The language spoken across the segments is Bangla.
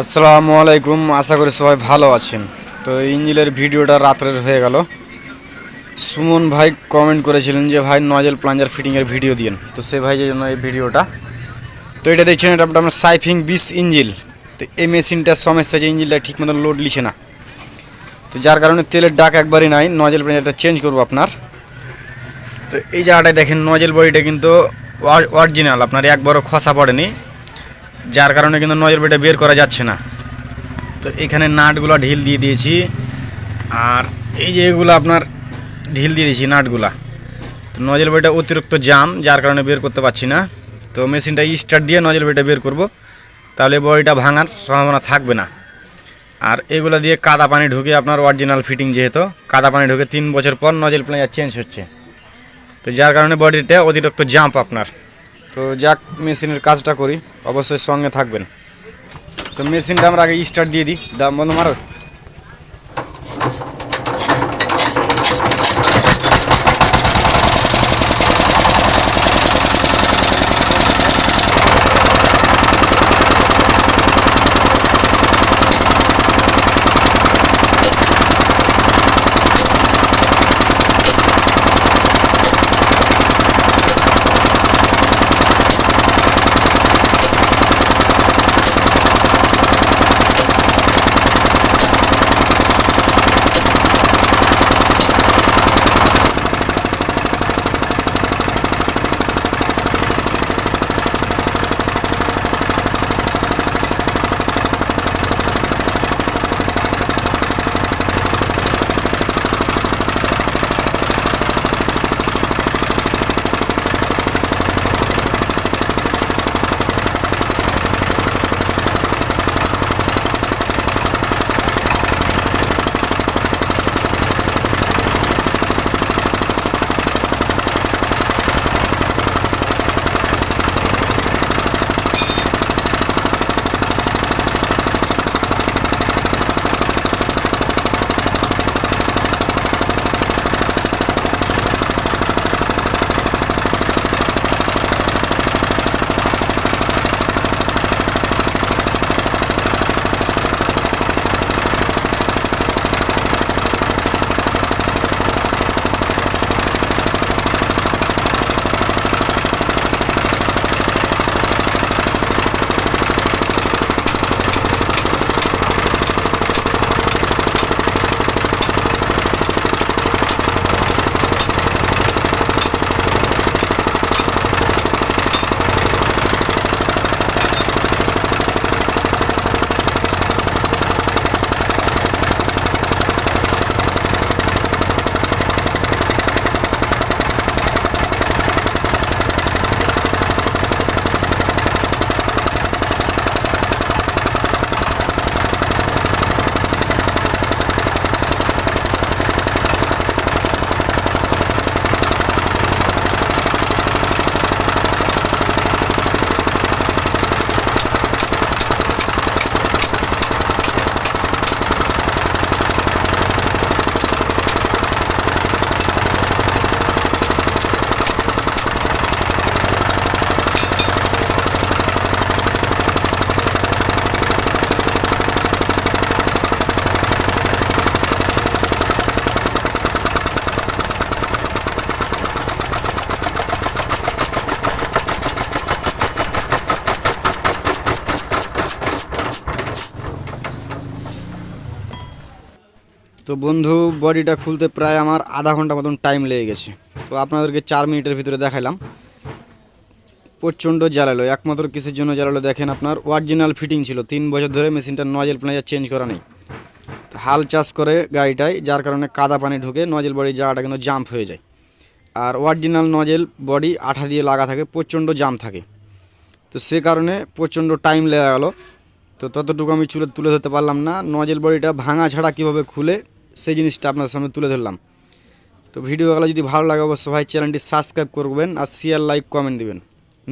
আসসালামু আলাইকুম, আশা করি সবাই ভালো আছেন। তো ইঞ্জিলের ভিডিওটা রাত্রের হয়ে গেল। সুমন ভাই কমেন্ট করেছিলেন যে, ভাই নজেল প্লাঞ্জার ফিটিংয়ের ভিডিও দিন তো সে ভাই জন্য এই ভিডিওটা। তো এটা দেখছেন, এটা আপনার সাইফিং বিস ইঞ্জিল। তো এই মেশিনটার সমস্যা যে ইঞ্জিলটা ঠিক মতো লোড লিছে না। তো যার কারণে তেলের ডাক একবারই নাই নজেল প্লাঞ্জারটা চেঞ্জ করব আপনার। তো এই জায়গাটায় দেখেন নজেল বডিটা কিন্তু অরিজিনাল আপনার একবারও খসা পড়েনি। যার কারণে কিন্তু নজর বেটা বের করা যাচ্ছে না। তো এখানে নাটগুলো ঢিল দিয়ে দিয়েছি। আর এই যে এগুলো আপনার ঢিল দিয়ে দিয়েছি নাটগুলা। তো নজল বেটা অতিরিক্ত জাম যার কারণে বের করতে পারছি না। তো মেশিনটা স্টার্ট দিয়ে নজল বেটা বের করব। তাহলে বডিটা ভাঙার সম্ভাবনা থাকবে না। আর এগুলো দিয়ে কাদা পানি ঢুকে আপনার অরিজিনাল ফিটিং যেহেতু, কাদা পানি ঢুকে তিন বছর পর নজল প্লেয়ার চেঞ্জ হচ্ছে। তো যার কারণে বডিটা অতিরিক্ত জাম্প আপনার। তো যাক, মেশিনের কাজটা করি, অবশ্যই সঙ্গে থাকবেন। তো মেশিনটা আমরা আগে স্টার্ট দিয়ে দিই। দাম বন্ধ মারো। তো বন্ধু বডিটা খুলতে প্রায় আমার আধা ঘণ্টা মতন টাইম লেগে গেছে। তো আপনাদেরকে চার মিনিটের ভিতরে দেখালাম প্রচণ্ড জ্বালালো, একমাত্র কিসের জন্য জ্বালালো দেখেন আপনার? অরিজিনাল ফিটিং ছিল, তিন বছর ধরে মেশিনটা নজেল প্লেজার চেঞ্জ করা নেই। তো হাল চাষ করে গাড়িটায়, যার কারণে কাদা পানি ঢুকে নজেল বডি জায়গাটা কিন্তু জাম্প হয়ে যায়। আর অরিজিনাল নজেল বডি আঠা দিয়ে লাগা থাকে, প্রচণ্ড জাম থাকে। তো সে কারণে প্রচণ্ড টাইম লেগে গেল। তো ততটুকু আমি চুলে তুলে ধরতে পারলাম না। নজেল বডিটা ভাঙা ছাড়া কীভাবে খুলে সেই জিনিসটা আপনার সামনে তুলে ধরলাম। তো ভিডিওগুলো যদি ভালো লাগে, অবশ্যই ভাই চ্যানেলটি সাবস্ক্রাইব করবেন আর শেয়ার লাইক কমেন্ট দিবেন।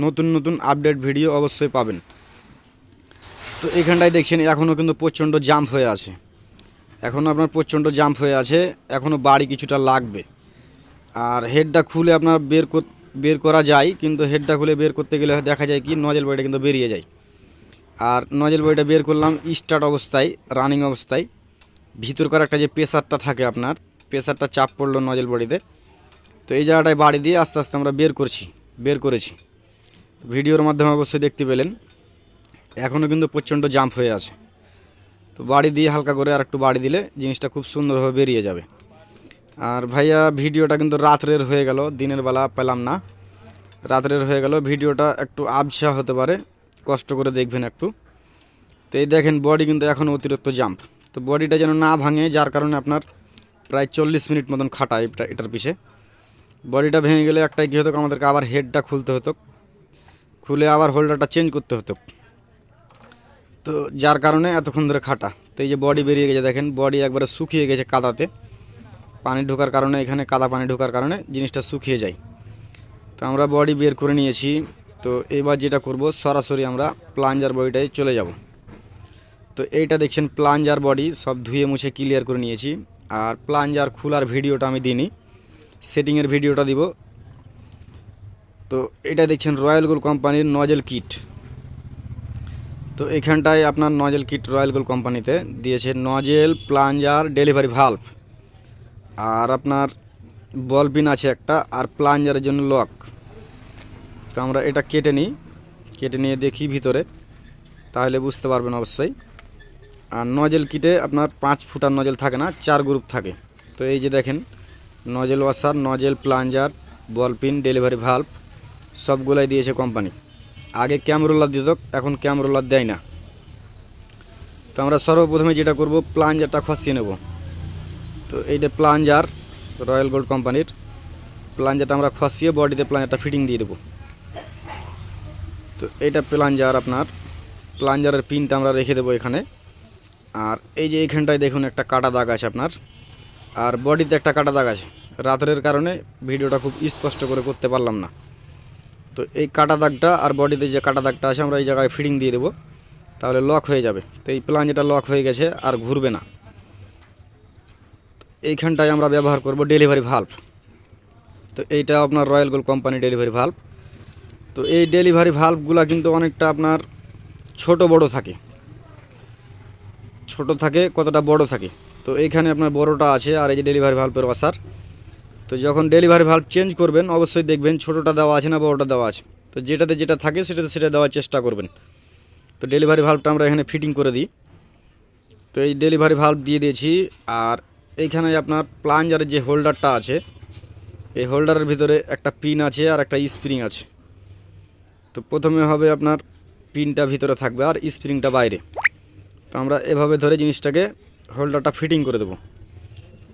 নতুন নতুন আপডেট ভিডিও অবশ্যই পাবেন। তো এখানটায় দেখছেন এখনও কিন্তু প্রচণ্ড জাম্প হয়ে আছে। এখনও আপনার প্রচণ্ড জাম্প হয়ে আছে এখনও বাড়ি কিছুটা লাগবে। আর হেডটা খুলে আপনার বের বের করা যায়, কিন্তু হেডটা খুলে বের করতে গেলে দেখা যায় কি নজেল বডিটা কিন্তু বেরিয়ে যায়। আর নজেল বডিটা বের করলাম স্টার্ট অবস্থায় রানিং অবস্থায়। ভিতরকার একটা যে প্রেসারটা থাকে আপনার, প্রেসারটা চাপ পড়ল নজেল বডিতে। তো এই জায়গাটায় বাড়ি দিয়ে আস্তে আস্তে আমরা বের করছি, বের করেছি। ভিডিওর মাধ্যমে অবশ্যই দেখতে পেলেন এখনও কিন্তু প্রচণ্ড জাম্প হয়ে আছে। তো বাড়ি দিয়ে হালকা করে আর একটু বাড়ি দিলে জিনিসটা খুব সুন্দরভাবে বেরিয়ে যাবে। আর ভাইয়া, ভিডিওটা কিন্তু রাত্রের হয়ে গেল, দিনের বেলা পেলাম না। রাত্রের হয়ে গেল, ভিডিওটা একটু আবছা হতে পারে, কষ্ট করে দেখবেন একটু। তো এই দেখেন বডি কিন্তু এখন অতিরিক্ত জাম্প। তো বডিটা যেন না ভাঙে, যার কারণে আপনার প্রায় চল্লিশ মিনিট মতন খাটা এটা, এটার পিছে। বডিটা ভেঙে গেলে একটাই কী হতো, আমাদেরকে আবার হেডটা খুলতে হতো। খুলে আবার হোল্ডারটা চেঞ্জ করতে হতো। তো যার কারণে এতক্ষণ ধরে খাটা। তো এই যে বডি বেরিয়ে গেছে, দেখেন বডি একবারে শুকিয়ে গেছে কাদাতে। পানি ঢোকার কারণে, এখানে কাদা পানি ঢোকার কারণে জিনিসটা শুকিয়ে যায়। তো আমরা বডি বের করে নিয়েছি। তো এবার যেটা করব, সরাসরি আমরা প্লাঞ্জার বডিটায় চলে যাব। তো এইটা দেখছেন প্লাঞ্জার বডি, সব ধুয়ে মুছে ক্লিয়ার করে নিয়েছি। আর প্লাঞ্জার খোলার ভিডিওটা আমি দিইনি, সেটিংয়ের ভিডিওটা দিব। তো এটা দেখছেন রয়্যাল গোল কোম্পানির নজেল কিট। তো এখানটায় আপনার নজেল কিট রয়্যাল গোল কোম্পানিতে দিয়েছে নজেল প্লাঞ্জার ডেলিভারি ভাল্ভ আর আপনার বল পিন আছে একটা, আর প্লাঞ্জারের জন্য লক। তো আমরা এটা কেটে নিই, কেটে নিয়ে দেখি ভিতরে, তাহলে বুঝতে পারবেন অবশ্যই। আর নজেল কিটে আপনার পাঁচ ফুটার নজেল থাকে না, চার গ্রুপ থাকে। তো এই যে দেখেন, nozzle washer nozzle plunger ball pin delivery valve সবগুলাই দিয়েছে কোম্পানি আগে ক্যামরোলার দিত, এখন ক্যামরোলার দেয় না। তো আমরা সর্বপ্রথমে যেটা করব প্লাঞ্জারটা খসিয়ে নেব। তো এইটা প্লাঞ্জার রয়্যাল গোল্ড কোম্পানির প্লাঞ্জারটা আমরা খসিয়ে বডিতে প্লাঞ্জারটা ফিটিং দিয়ে দেবো। তো এটা প্লাঞ্জার আপনার প্লাঞ্জারের পিনটা আমরা রেখে দেবো এখানে। আর এই যে এইখানটায় দেখুন একটা কাটা দাগ আছে আপনার। আর বডিতে একটা কাটা দাগ আছে। রাতের কারণে ভিডিওটা খুব স্পষ্ট করে করতে পারলাম না। তো এই কাটা দাগটা আর বডিতে যে কাটা দাগটা আছে, আমরা এই জায়গায় ফিডিং দিয়ে দেবো। তাহলে লক হয়ে যাবে। তো এই প্লাঞ্জারটা লক হয়ে গেছে, আর ঘুরবে না। এইখানটায় আমরা ব্যবহার করব ডেলিভারি ভাল্ভ তো এইটা আপনার royal gold company delivery valve তো এই ডেলিভারি ভাল্ভগুলো কিন্তু অনেকটা আপনার ছোট বড় থাকে। ছোট থাকে, কতটা বড় থাকে। তো এইখানে আপনার বড়টা আছে আর এই যে ডেলিভারি ভাল্ভের ওয়াসার তো যখন ডেলিভারি ভাল্ভ চেঞ্জ করবেন, অবশ্যই দেখবেন ছোটোটা দেওয়া আছে না বড়োটা দেওয়া আছে। তো যেটাতে যেটা থাকে, সেটাতে সেটা দেওয়ার চেষ্টা করবেন। তো ডেলিভারি ভাল্ভটা আমরা এখানে ফিটিং করে দিই। তো এই ডেলিভারি ভাল্ভ দিয়ে দিয়েছি আর এইখানে আপনার প্লাঞ্জারের যে হোল্ডারটা আছে, এই হোল্ডারের ভিতরে একটা পিন আছে আর একটা স্প্রিং আছে। তো প্রথমে হবে আপনার পিনটা ভিতরে থাকবে আর স্প্রিংটা বাইরে। তো আমরা এভাবে ধরে জিনিসটাকে হোল্ডারটা ফিটিং করে দেবো।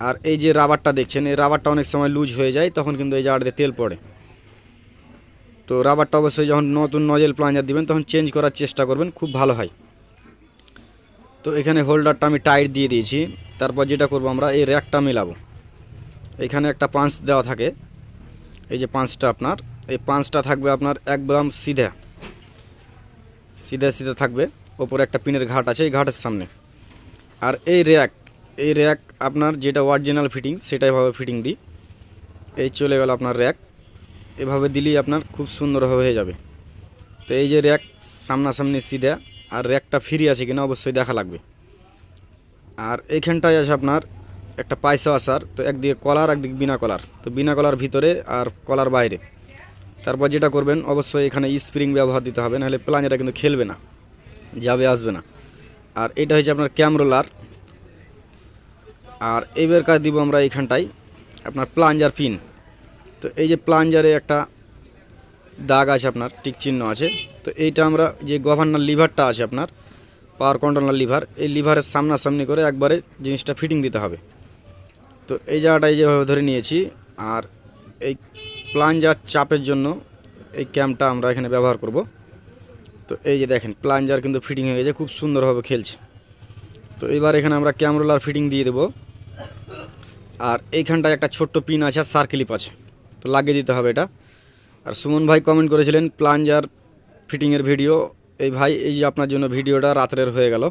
আর এই যে রাবারটা দেখছেন, এই রাবারটা অনেক সময় লুজ হয়ে যায়, তখন কিন্তু এই জায়গাটাতে তেল পড়ে। তো রাবারটা অবশ্যই যখন নতুন নজেল প্লাঞ্জার দিবেন, তখন চেঞ্জ করার চেষ্টা করবেন, খুব ভালো হয়। তো এখানে হোল্ডারটা আমি টাইট দিয়ে দিয়েছি। তারপর যেটা করব আমরা, এই র্যাকটা মেলাবো। এখানে একটা পাঁচ দেওয়া থাকে। এই যে পাঁচটা আপনার, এই পাঁচটা থাকবে আপনার একদম সিধা। সিধা সিধা থাকবে। ওপরে একটা পিনের ঘাট আছে, এই ঘাটের সামনে। আর এই র্যাক এই র্যাক আপনার যেটা অরিজিনাল ফিটিং সেটাই ভাবে ফিটিং দিই। এই চলে গেল আপনার র্যাক। এভাবে দিলেই আপনার খুব সুন্দরভাবে হয়ে যাবে। তো এই যে র্যাক সামনাসামনি সিধা, আর র্যাকটা ফ্রি আছে কিনা অবশ্যই দেখা লাগবে। আর এইখানটায় আছে আপনার একটা পায়সা আসার, তো একদিকে কলার, একদিকে বিনা কলার। তো বিনা কলার ভিতরে আর কলার বাইরে। তারপর যেটা করবেন, অবশ্যই এখানে স্প্রিং ব্যবহার দিতে হবে, নাহলে প্লাঞ্জারটা কিন্তু খেলবে না। যাবে, আসবে না। আর এটা হচ্ছে আপনার ক্যামরোলার আর এইবার কাজ দিব আমরা এইখানটায় আপনার প্লাঞ্জার পিন। তো এই যে প্লাঞ্জারে একটা দাগ আছে আপনার, টিক চিহ্ন আছে। তো এইটা আমরা যে গভর্নর লিভারটা আছে আপনার, পাওয়ার কন্ট্রোলার লিভার, এই লিভারের সামনাসামনি করে একবারে জিনিসটা ফিটিং দিতে হবে। তো এই জায়গাটায় যেভাবে ধরে নিয়েছি, আর এই প্লাঞ্জার চাপের জন্য এই ক্যাম্পটা আমরা এখানে ব্যবহার করব। তো এই যে দেখেন, প্লাঞ্জার কিন্তু ফিটিং হয়ে গেছে, খুব সুন্দরভাবে খেলছে। তো এবার এখানে আমরা ক্যামরোলার ফিটিং দিয়ে দেবো। আর এইখানটায় একটা ছোট্ট পিন আছে, আর সার্কেলিপ আছে। তো লাগিয়ে দিতে হবে এটা। আর সুমন ভাই কমেন্ট করেছিলেন, প্লাঞ্জার ফিটিংয়ের ভিডিও এই ভাই, এই যে আপনার জন্য ভিডিওটা রাত্রের হয়ে গেল।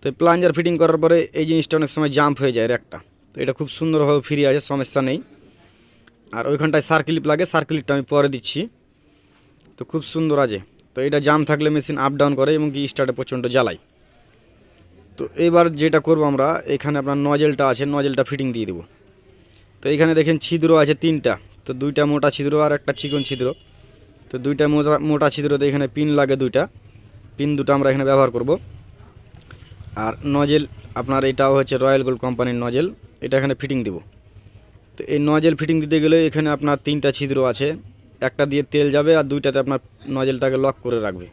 তো প্লাঞ্জার ফিটিং করার পরে এই জিনিসটা অনেক সময় জাম্প হয়ে যায় একটা তো এটা খুব সুন্দরভাবে ফ্রি আছে সমস্যা নেই। আর ওইখানটায় সার্কেলিপ লাগে সার্কেলিপটা আমি পরে দিচ্ছি। তো খুব সুন্দর আছে। তো এটা জাম থাকলে মেশিন আপ ডাউন করে এবং কি স্টার্টে প্রচণ্ড জ্বালায়। তো এবার যেটা করব আমরা, এখানে আপনার নজেলটা আছে নজেলটা ফিটিং দিয়ে দেবো। তো এখানে দেখেন ছিদ্র আছে তিনটা। তো দুইটা মোটা ছিদ্র আর একটা চিকন ছিদ্র। তো দুইটা মোটা মোটা ছিদ্রতে এখানে পিন লাগে দুইটা। পিন দুটো আমরা এখানে ব্যবহার করব। আর নজেল আপনার এটাও হচ্ছে রয়্যাল গোল্ড কোম্পানির নজেল এটা এখানে ফিটিং দেব। তো এই নজেল ফিটিং দিতে গেলে এখানে আপনার তিনটা ছিদ্র আছে। একটা দিয়ে তেল যাবে আর দুইটাতে আপনার নজেলটাকে লক করে রাখবে।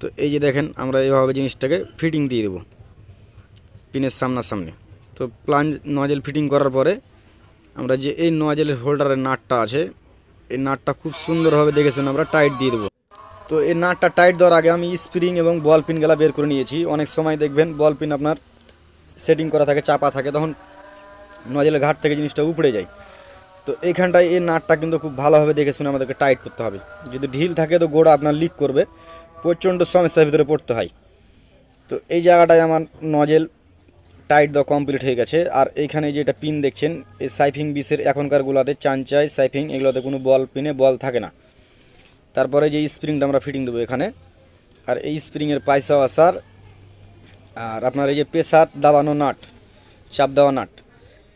তো এই যে দেখেন, আমরা এইভাবে জিনিসটাকে ফিটিং দিয়ে দেবো পিনের সামনাসামনি। তো প্লাঞ্জ নজেল ফিটিং করার পরে আমরা যে এই নজেলের হোল্ডারের নাটটা আছে, এই নাটটা খুব সুন্দরভাবে দেখে শুনে আমরা টাইট দিয়ে দেবো। তো এই নাটটা টাইট দেওয়ার আগে আমি স্প্রিং এবং বল পিনগুলা বের করে নিয়েছি। অনেক সময় দেখবেন বল পিন আপনার সেটিং করা থাকে, চাপা থাকে, তখন নজেলের ঘাট থেকে জিনিসটা উপড়ে যায়। তো এইখানটায় এই নাটটা কিন্তু খুব ভালোভাবে দেখে শুনে আমাদেরকে টাইট করতে হবে। যদি ঢিল থাকে তো গোড়া আপনার লিক করবে, প্রচণ্ড সমস্যার ভিতরে পড়তে হয়। তো এই জায়গাটায় আমার নজেল টাইট দেওয়া কমপ্লিট হয়ে গেছে। আর এইখানে যেটা পিন দেখছেন, এই সাইফিং বিসের এখনকার গুলাতে চাঞ্চাই সাইফিং এগুলোতে কোনো বল পিনে বল থাকে না। তারপরে যে স্প্রিংটা আমরা ফিটিং দেবো এখানে, আর এই স্প্রিংয়ের পয়সা আসার আর আপনার এই যে প্রেসার দাবানো নাট, চাপ দেওয়া নাট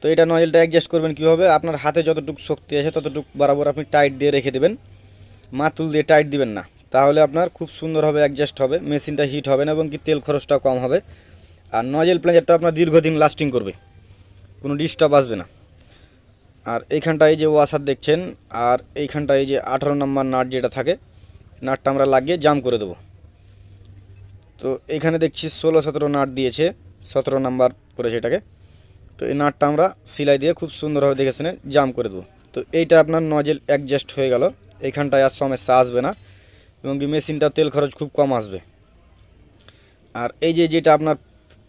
তো এটা নজেলটা অ্যাডজাস্ট করবেন কীভাবে? আপনার হাতে যতটুকু শক্তি আছে, ততটুকু বরাবর আপনি টাইট দিয়ে রেখে দেবেন। মাতুল দিয়ে টাইট দিবেন না। তাহলে আপনার খুব সুন্দরভাবে অ্যাডজাস্ট হবে, মেশিনটা হিট হবে না এবং কি তেল খরচটাও কম হবে। আর নজেল প্লেঞ্জারটা আপনার দীর্ঘদিন লাস্টিং করবে। কোনো ডিস্টার্ব আসবে না। আর এইখানটায় এই যে ওয়াশার দেখছেন, আর এইখানটায় এই যে আঠারো নম্বর নাট যেটা থাকে নাটটা আমরা লাগিয়ে জাম করে দেবো। তো এখানে দেখছি ষোলো সতেরো নাট দিয়েছে, সতেরো নাম্বার করেছে এটাকে। তো এই নাটটা আমরা সেলাই দিয়ে খুব সুন্দরভাবে দেখে শুনে জাম করে দেবো। তো এইটা আপনার নজেল অ্যাডজাস্ট হয়ে গেল। এইখানটায় আর সমস্যা আসবে না এবং কি মেশিনটা তেল খরচ খুব কম আসবে। আর এই যে যেটা আপনার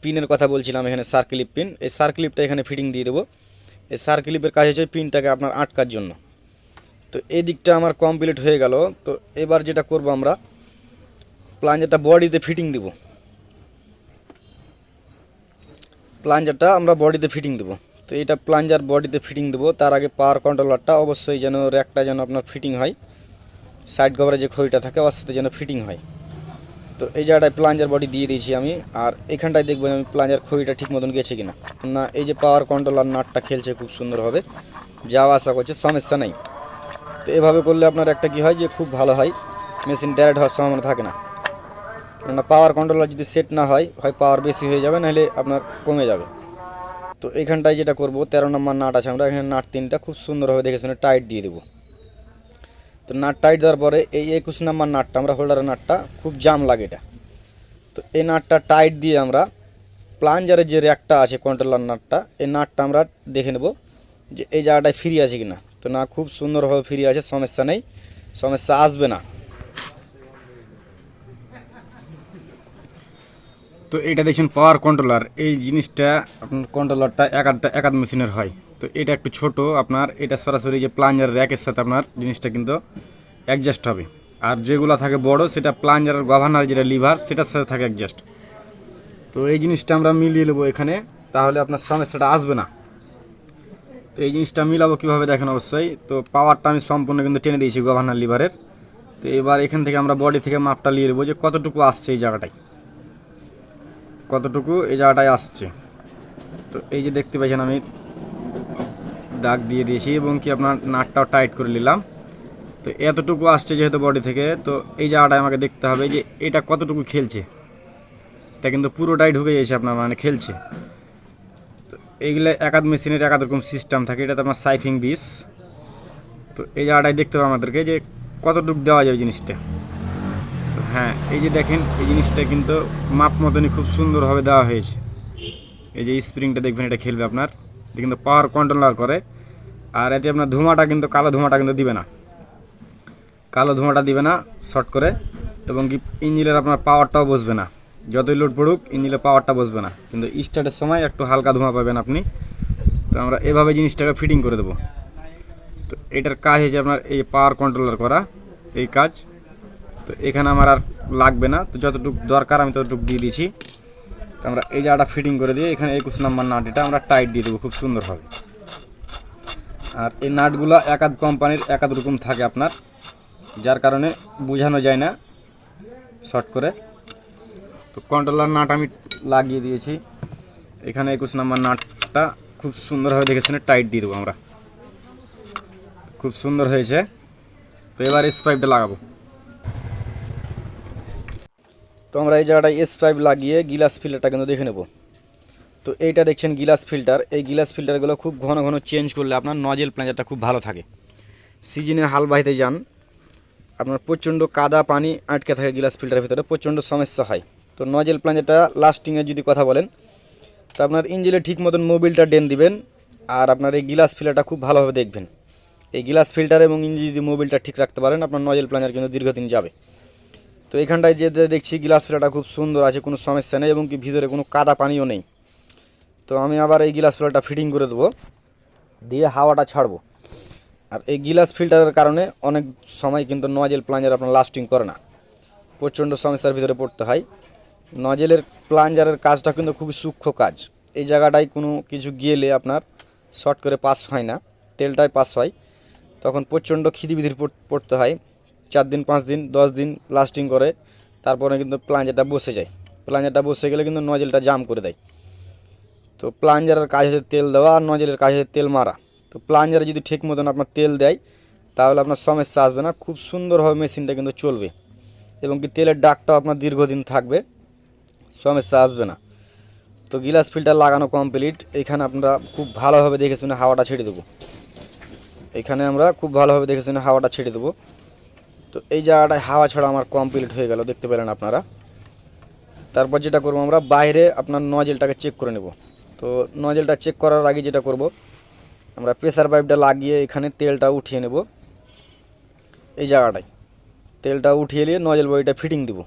পিনের কথা বলছিলাম এখানে সার্কিলিপ পিন এই সার্কিলিপটা এখানে ফিটিং দিয়ে দেবো। এই সার্কিলিপের কাজ হচ্ছে পিনটাকে আপনার আটকার জন্য। তো এই দিকটা আমার কমপ্লিট হয়ে গেল। তো এবার যেটা করব আমরা প্লাঞ্জারটা বডিতে ফিটিং দিব। প্লাঞ্জারটা আমরা বডিতে ফিটিং দেবো। তো এটা প্লাঞ্জার বডিতে ফিটিং দেবো, তার আগে পাওয়ার কন্ট্রোলারটা অবশ্যই যেন র্যাকটা যেন আপনার ফিটিং হয় সাইড কভারে যে খড়িটা থাকে ওর সাথে যেন ফিটিং হয়। তো এই জায়গাটায় প্লাঞ্জার বডি দিয়ে দিয়েছি আমি, আর এখানটায় দেখব আমি প্লাঞ্জার খড়িটা ঠিক মতন গেছে কিনা। না, এই যে পাওয়ার কন্ট্রোলার নাটটা খেলছে খুব সুন্দরভাবে যাওয়া আসা করছে সমস্যা নেই। তো এভাবে করলে আপনার একটা কি হয় যে খুব ভালো হয় মেশিন ডাইরেক্ট হওয়ার সম্ভাবনা থাকে না। কেননা পাওয়ার কন্ট্রোলার যদি সেট না হয় হয় পাওয়ার বেশি হয়ে যাবে, নাহলে আপনার কমে যাবে। তো এইখানটায় যেটা করব, তেরো নম্বর নাট আছে আমরা, এখানে নাট তিনটা খুব সুন্দরভাবে দেখে শুনে টাইট দিয়ে দেবো। তো নাট টাইট দেওয়ার পরে এই একুশ নাম্বার নাটটা, আমরা হোল্ডারের নাটটা, খুব জাম লাগে এটা। তো এই নাটটা টাইট দিয়ে আমরা প্লাঞ্জারের যে র্যাকটা আছে কন্ট্রোলার নাটটা, এই নাটটা আমরা দেখে নেব যে এই জায়গাটায় ফ্রি আছে কিনা। তো না, খুব সুন্দরভাবে ফ্রি আছে, সমস্যা নেই, সমস্যা আসবে না। তো এটা দেখছেন পাওয়ার কন্ট্রোলার এই জিনিসটা আপনার কন্ট্রোলারটা এক আধটা, এক আধ মেশিনের হয়। তো এটা একটু ছোট আপনার, এটা সরাসরি যে প্লাঞ্জার র্যাকের সাথে আপনার জিনিসটা কিন্তু অ্যাডজাস্ট হবে। আর যেগুলো থাকে বড়, সেটা প্লাঞ্জারের গভর্নার যেটা লিভার সেটার সাথে থাকে অ্যাডজাস্ট তো এই জিনিসটা আমরা মিলিয়ে নেব এখানে, তাহলে আপনার সমস্যাটা আসবে না। তো এই জিনিসটা মিলাবো কীভাবে দেখেন অবশ্যই, তো পাওয়ারটা আমি সম্পূর্ণ কিন্তু টেনে দিয়েছি গভর্নার লিভারের তো এবার এখান থেকে আমরা বডি থেকে মাপটা নিয়ে নেব যে কতটুকু আসছে এই জায়গাটায়। কতটুকু এই জায়গাটায় আসছে। তো এই যে দেখতে পাচ্ছেন আমি দাগ দিয়ে দিয়েছি এবং কি আপনার নাটটাও টাইট করে নিলাম। তো এতটুকু আসছে যেহেতু বডি থেকে, তো এই জায়গাটায় আমাকে দেখতে হবে যে এটা কতটুকু খেলছে। এটা কিন্তু পুরোটাই ঢুকে যাচ্ছে আপনার মানে খেলছে। তো এইগুলো একাদ মেশিনের একাদ রকম সিস্টেম থাকে এটা তো আপনার সাইফিং বিস তো এই জায়গাটায় দেখতে হবে আমাদেরকে যে কতটুকু দেওয়া যাবে জিনিসটা। হ্যাঁ এই যে দেখেন, এই জিনিসটা কিন্তু মাপ মতনই খুব সুন্দরভাবে দেওয়া হয়েছে। এই যে স্প্রিংটা দেখবেন, এটা খেলবে আপনার। এটা কিন্তু পাওয়ার কন্ট্রোলার করে। আর এতে আপনার ধোঁয়াটা কিন্তু, কালো ধোঁয়াটা কিন্তু দিবে না। কালো ধোঁয়াটা দিবে না শর্ট করে। এবং কি, ইঞ্জিনের আপনার পাওয়ারটাও বসবে না। যতই লোড পড়ুক, ইঞ্জিনের পাওয়ারটা বসবে না। কিন্তু স্টার্টের সময় একটু হালকা ধোঁয়া পাবেন আপনি। তো আমরা এভাবে জিনিসটাকে ফিটিং করে দেবো। তো এটার কাজ হয়েছে আপনার এই পাওয়ার কন্ট্রোলার করা, এই কাজ। তো এখানে আমার আর লাগবে না। তো যতটুকু দরকার আমি ততটুকু দিয়ে দিয়েছি। তো আমরা এই জায়গাটা ফিটিং করে দিয়ে এখানে একুশ নাম্বার নাট এটা আমরা টাইট দিয়ে দেবো, খুব সুন্দরভাবে আর এই নাটগুলো একাদ কোম্পানির একাদ রকম থাকে আপনার, যার কারণে বোঝানো যায় না শর্ট করে। তো কন্ট্রোলার নাট আমি লাগিয়ে দিয়েছি। এখানে একুশ নাম্বার নাটটা খুব সুন্দরভাবে দেখেছেন? টাইট দিয়ে দেবো আমরা। খুব সুন্দর হয়েছে। তো এবার এস পাইপটা লাগাবো। তো আমরা এই জায়গাটায় এস পাইপ লাগিয়ে গিলাস ফিল্টারটা কিন্তু দেখে নেব। তো এইটা দেখছেন গিলাস ফিল্টার এই গিলাস ফিল্টারগুলো খুব ঘন ঘন চেঞ্জ করলে আপনার নজেল প্লাঞ্জারটা খুব ভালো থাকে। সিজনে হাল বাহিতে যান, আপনার প্রচণ্ড কাদা পানি আটকে থাকে গিলাস ফিল্টারের ভিতরে, প্রচণ্ড সমস্যা হয়। তো নজেল প্লাঞ্জারটা লাস্টিংয়ে যদি কথা বলেন, তো আপনার ইঞ্জিনে ঠিক মতন মোবিলটা ডেন দিবেন আর আপনার এই গিলাস ফিল্টারটা খুব ভালোভাবে দেখবেন। এই গিলাস ফিল্টার এবং ইঞ্জিন যদি মোবিলটা ঠিক রাখতে পারেন, আপনার নজেল প্লাঞ্জার কিন্তু দীর্ঘদিন যাবে। তো এখানটায় যে দেখছি গিলাস ফিল্টারটা খুব সুন্দর আছে, কোনো সমস্যা নেই এবং কি ভিতরে কোনো কাদা পানিও নেই। তো আমি আবার এই গিলাস ফিল্টারটা ফিটিং করে দেবো, দিয়ে হাওয়াটা ছাড়বো। আর এই গ্লাস ফিল্টারের কারণে অনেক সময় কিন্তু নজেল প্লাঞ্জার আপনার লাস্টিং করে না। প্রচণ্ড সমস্যার ভিতরে পড়তে হয়। নজেলের প্লাঞ্জারের কাজটা কিন্তু খুবই সূক্ষ্ম কাজ। এই জায়গাটায় কোনো কিছু গেলে আপনার শর্ট করে পাস হয় না তেলটাই পাস হয়। তখন প্রচণ্ড খিদিবিধির পড়- পড়তে হয়। চার দিন, পাঁচ দিন, দশ দিন লাস্টিং করে। তারপরে কিন্তু প্লাঞ্জারটা বসে যায়। প্লাঞ্জারটা বসে গেলে কিন্তু নজেলটা জাম করে দেয়। তো প্লাঞ্জারের কাজ হচ্ছে তেল দেওয়া আর নজেলের কাজ হচ্ছে তেল মারা। তো প্লাঞ্জারে যদি ঠিক মতন আপনার তেল দেয়, তাহলে আপনার সমস্যা আসবে না। খুব সুন্দরভাবে মেশিনটা কিন্তু চলবে। এবং কি তেলের ডাকটাও আপনার দীর্ঘদিন থাকবে। সমস্যা আসবে না। তো গিলাস ফিল্টার লাগানো কমপ্লিট এখানে আপনারা খুব ভালোভাবে দেখে শুনে হাওয়াটা ছেড়ে দেবো। এখানে আমরা খুব ভালোভাবে দেখে শুনে হাওয়াটা ছেড়ে দেবো। তো এই জায়গাটায় হাওয়া ছাড়া আমার কমপ্লিট হয়ে গেল, দেখতে পেলেন আপনারা। তারপর যেটা করব আমরা, বাইরে আপনার নজেলটাকে চেক করে নেব। তো নজেলটা চেক করার আগে যেটা করব, আমরা প্রেসার পাইপটা লাগিয়ে এখানে তেলটা উঠিয়ে নেব। এই জায়গাটায় তেলটা উঠিয়ে নিয়ে নজেল বইটা ফিটিং দিব।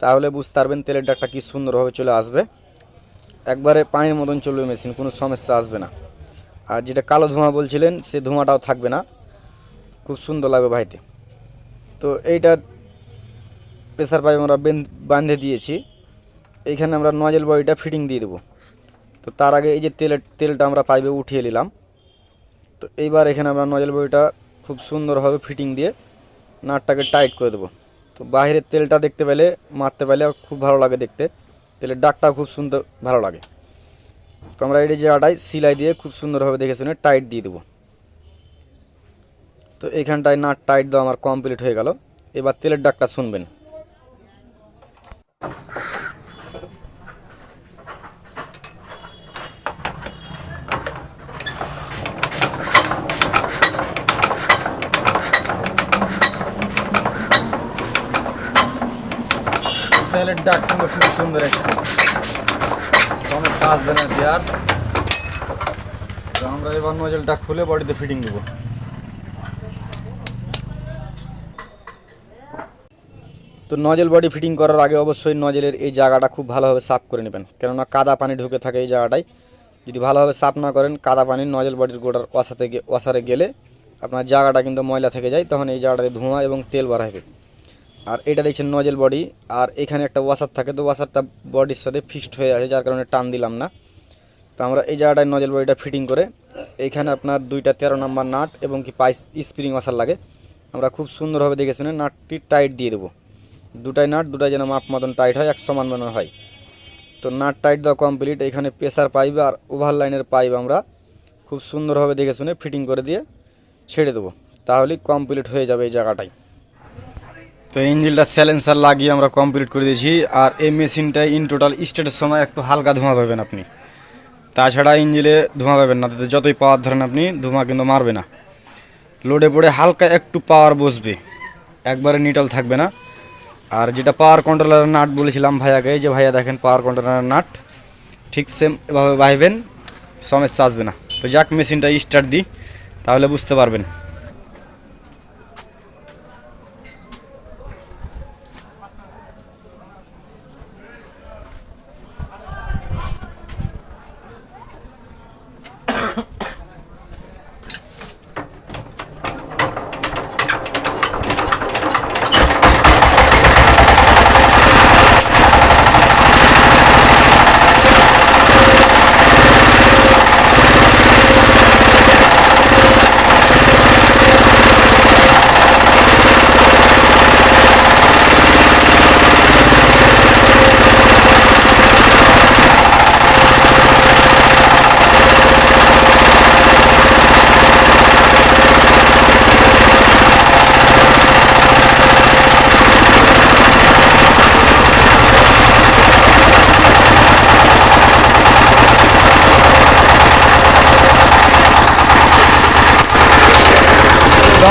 তাহলে বুঝতে পারবেন তেলের ডাকটা কি সুন্দরভাবে চলে আসবে। একবারে পানির মতন চলবে মেশিন কোনো সমস্যা আসবে না। আর যেটা কালো ধোঁয়া বলছিলেন, সে ধোঁয়াটাও থাকবে না। খুব সুন্দর লাগবে ভাইতে। তো এইটা প্রেসার পাইপ আমরা বাঁধে দিয়েছি। এইখানে আমরা নজেল বডিটা ফিটিং দিয়ে দেবো। তো তার আগে এই যে তেলের তেলটা আমরা পাইপে উঠিয়ে নিলাম। তো এইবার এখানে আমরা নজেল বডিটা খুব সুন্দরভাবে ফিটিং দিয়ে নাটটাকে টাইট করে দেবো। তো বাইরের তেলটা দেখতে পেলে, মারতে পেলে খুব ভালো লাগে দেখতে। তেলের ডাকটাও খুব সুন্দর, ভালো লাগে। তো আমরা এটা যে আটাই সিলাই দিয়ে খুব সুন্দরভাবে দেখে শুনে টাইট দিয়ে দেবো। তো এখানটায় নাট টাইট দেওয়া আমার কমপ্লিট হয়ে গেল। এবার তেলের ডাকটা শুনবেন। তেলের ডাক খুব সুন্দর আমরা এবার নজলটা খুলে বডিতে ফিটিং দেবো। তো নজেল বডি ফিটিং করার আগে অবশ্যই নজেলের এই জায়গাটা খুব ভালোভাবে সাফ করে নেবেন। কেননা কাদা পানি ঢুকে থাকে এই জায়গাটায়। যদি ভালোভাবে সাফ না করেন, কাদা পানি নজেল বডির গোটার ওয়াসাতে ওয়াসারে গেলে আপনার জায়গাটা কিন্তু ময়লা থেকে যায়, তখন এই জায়গাটাতে ধোঁয়া এবং তেল বার হবে আর এটা দেখছেন নজেল বডি আর এখানে একটা ওয়াসার থাকে, তো ওয়াসারটা বডির সাথে ফিক্সড হয়ে আছে, যার কারণে টান দিলাম না। তো আমরা এই জায়গাটায় নজেল বডিটা ফিটিং করে এইখানে আপনার দুইটা তেরো নাম্বার নাট এবং কি পাইস স্প্রিং ওয়াসার লাগে। আমরা খুব সুন্দরভাবে দেখে শুনে নাটটি টাইট দিয়ে দেবো। দুটাই নাট, দুটাই যেন মাপ মতন টাইট হয়, এক সমান মনে হয়। তো নাট টাইট দেওয়া কমপ্লিট এখানে প্রেসার পাইপ আর ওভার লাইনের পাইপ আমরা। খুব সুন্দরভাবে দেখে শুনে ফিটিং করে দিয়ে ছেড়ে দেবো। তাহলেই কমপ্লিট হয়ে যাবে এই জায়গাটায় তো ইঞ্জিনটা স্যালেন্সার লাগিয়ে আমরা কমপ্লিট করে দিয়েছি আর এই মেশিনটায় ইন টোটাল স্টেটের সময় একটু হালকা ধোঁয়া পাবেন আপনি। তাছাড়া ইঞ্জিনে ধোঁয়া পাবেন না, তাতে যতই পাওয়ার ধরেন আপনি, ধোঁয়া কিন্তু মারবে না। লোডে পড়ে হালকা একটু পাওয়ার বসবে। একবারে নিটল থাকবে না। আর যেটা পাওয়ার কন্ট্রোলারের নাট বলেছিলাম ভাইয়াকে যে ভাইয়া দেখেন পাওয়ার কন্ট্রোলারের নাট, ঠিক সেম এভাবে বাইবেন সমস্যা আসবে না। তো যাক মেশিনটা স্টার্ট দিই তাহলে বুঝতে পারবেন।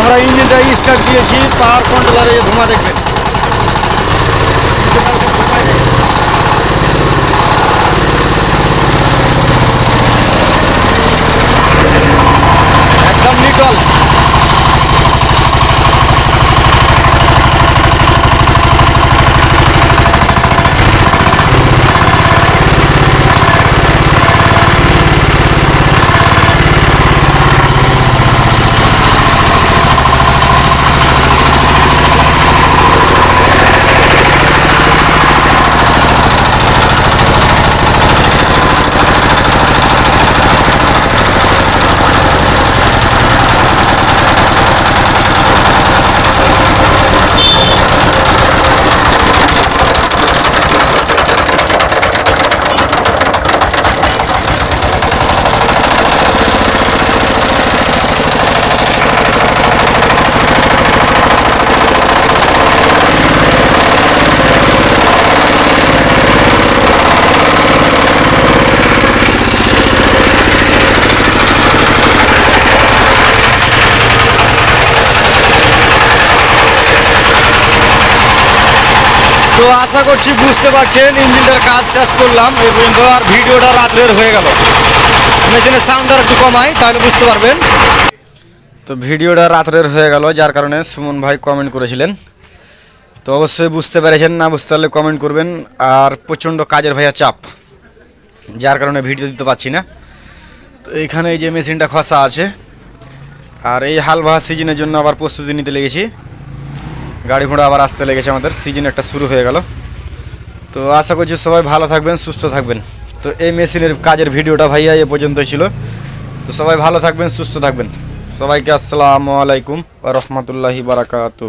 আমরা ইঞ্জিনটা স্টার্ট দিয়েছি পাওয়ার কন্ট্রোলারে ধোঁয়া দেখেন আশা করছি বুঝতে পারছেন, ইঞ্জিনটার কাজ শেষ করলাম এই পর্যন্ত আর ভিডিওটা রাত্রের হয়ে গেল। মেশিনের সাউন্ডটা একটু কমাই, তাহলে বুঝতে পারবেন। তো ভিডিওটা রাত্রের হয়ে গেল, যার কারণে সুমন ভাই কমেন্ট করেছিলেন। তো অবশ্যই বুঝতে পেরেছেন, না বুঝতে পারলে কমেন্ট করবেন। আর প্রচণ্ড কাজের ভাইয়া চাপ, যার কারণে ভিডিও দিতে পারছি না। তো এইখানে এই যে মেশিনটা খসা আছে, আর এই হাল বাহা সিজনের জন্য আবার প্রস্তুতি নিতে লেগেছি। গাড়ি ঘোড়া আবার আসতে লেগেছে আমাদের। সিজন একটা শুরু হয়ে গেল। তো আশা করছি সবাই ভালো থাকবেন, সুস্থ থাকবেন। তো এই মেশিনের কাজের ভিডিওটা ভাইয়া এ পর্যন্ত ছিল। তো সবাই ভালো থাকবেন, সুস্থ থাকবেন। সবাইকে আসসালামু আলাইকুম রহমতুল্লাহি বারাকাতু